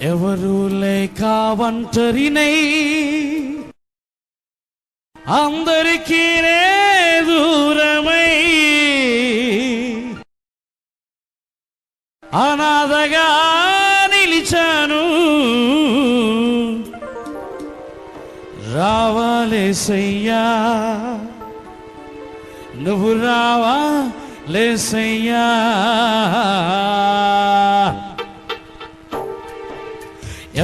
ఎవరు లేక ఒంటరినై అందరికీ దూరమై అనాథగా నిలిచాను. రావాలేసయ్యా నువ్వు రావా లేసయ్యా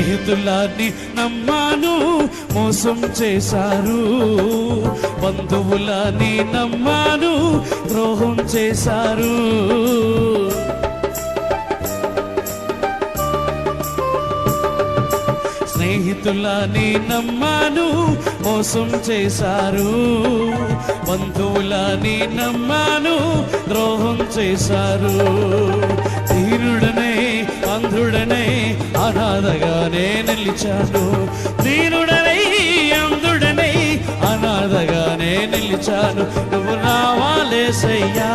స్నేహితులాన్ని నమ్మాను మోసం చేశారు. బంధువులని నమ్మాను ద్రోహం చేశారు. స్నేహితులని నమ్మాను మోసం చేశారు. బంధువులని నమ్మాను ద్రోహం చేశారు. ధీరుడనే అంధుడనే అనాథగా నేను నిలిచాను. దీనుడనై అందుడనై అనాథగా నేను నిలిచాను. నువ్వు రావాలేసయ్యా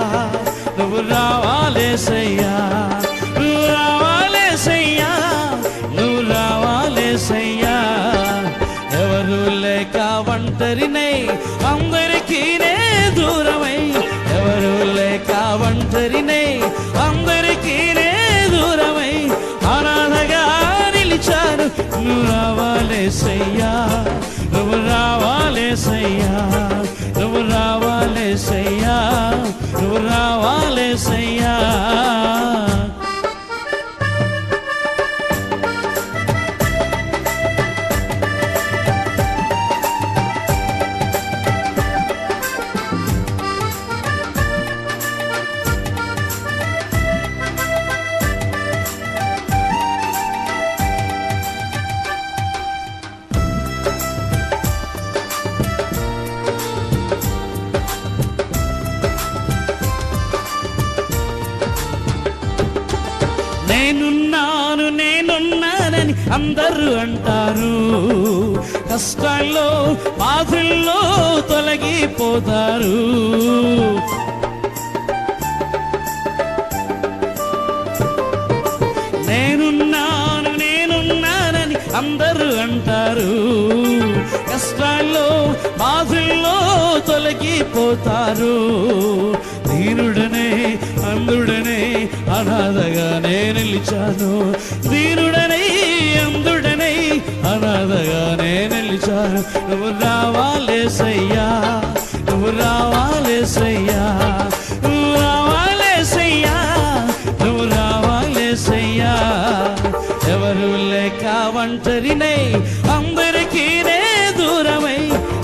నువ్వు రావాలేసయ్యా నువ్వు రావాలేసయ్యా నువ్వు రావాలేసయ్యా ఎవరు లేక ఒంటరినై అందరికీ నే దూరమై. ఎవరు లేక ఒంటరినై రావాలేసయ్యా నువ్వు రావాలేసయ్యా నువ్వు రావాలేసయ్యా నువ్వు రావాలేసయ్యా అందరూ అంటారు. కష్టాల్లో బాధల్లో తొలగిపోతారు. నేనున్నాను నేనున్నానని అందరూ అంటారు. కష్టాల్లో బాధల్లో తొలగిపోతారు. దీనుడనే అందుడనే అనాథగానే నిలిచాను. దీనుడనే అనాథగానే నిలిచాను నువ్వు రావాలేసయ్యా నువ్వు రావాలేసయ్యా నువ్వు రావాలేసయ్యా నువ్వు రావాలేసయ్యా ఎవరు లేక ఒంటరినై అందరికీ నే దూరమై.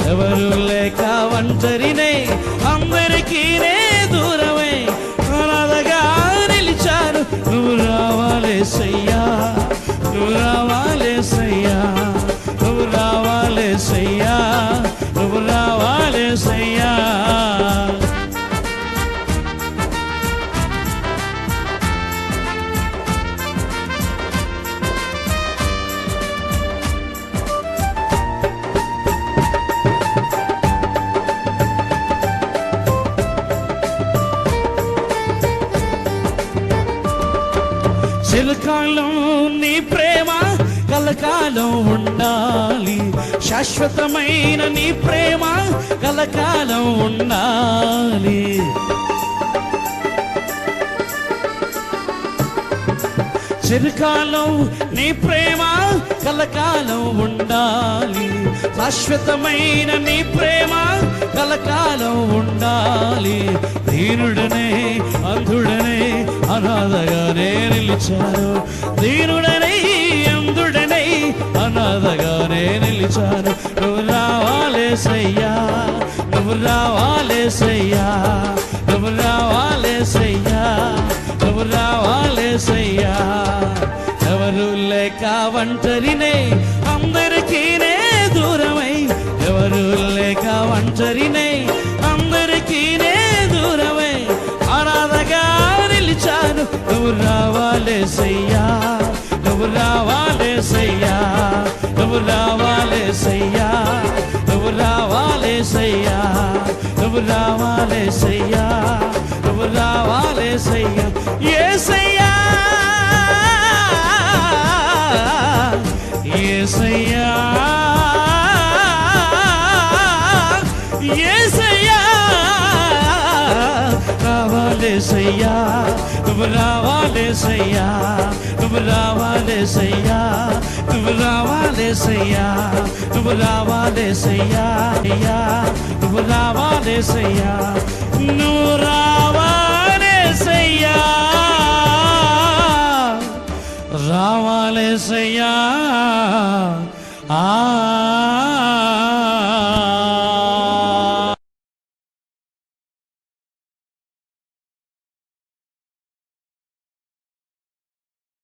ఎవరు లేక ఒంటరినై అందరికీ నే దూరమై. అనాథగా నిలిచారు. నువ్వు రావాలేసయ్యా నువ్వు రావాలేసయ్యా చిలుకాలం నీ ప్రేమ కలకాలం ఉండాలి. శాశ్వతమైన నీ ప్రేమ కలకాలం ఉండాలి. చిరుకాలం నీ ప్రేమ కలకాలం ఉండాలి. శాశ్వతమైన నీ ప్రేమ కలకాలం ఉండాలి. ధీరుడనే నిలిచాను దీనుడనై అంధుడనే అనాథగానే నిలిచాను నువ్వు రావాలే సయ్యా నువ్వు రావాలే సయ్యా నువ్వు రావాలే సయ్యా నువ్వు రావాలే సయ్యా. ఎవరు లేక వంటరినే అందరికీనే దూరమై. ఎవరు లేక వంటరినే నువ్వు రావాలే సయ్యా నువ్వు రావాలే సయ్యా నువ్వు రావాలే సయ్యా నువ్వు రావాలే సయ్యా నువ్వు రావాలే సయ్యా నువ్వు రావాలే సయ్యా రావాలేసయ్యా నువ్వు రావాలేసయ్యా నువ్వు రావాలేసయ్యా నువ్వు రావాలేసయ్యా నువ్వు రావాలేసయ్యా అయ్యా నువ్వు రావాలేసయ్యా నువ్వు రావాలేసయ్యా రావాలేసయ్యా ఆ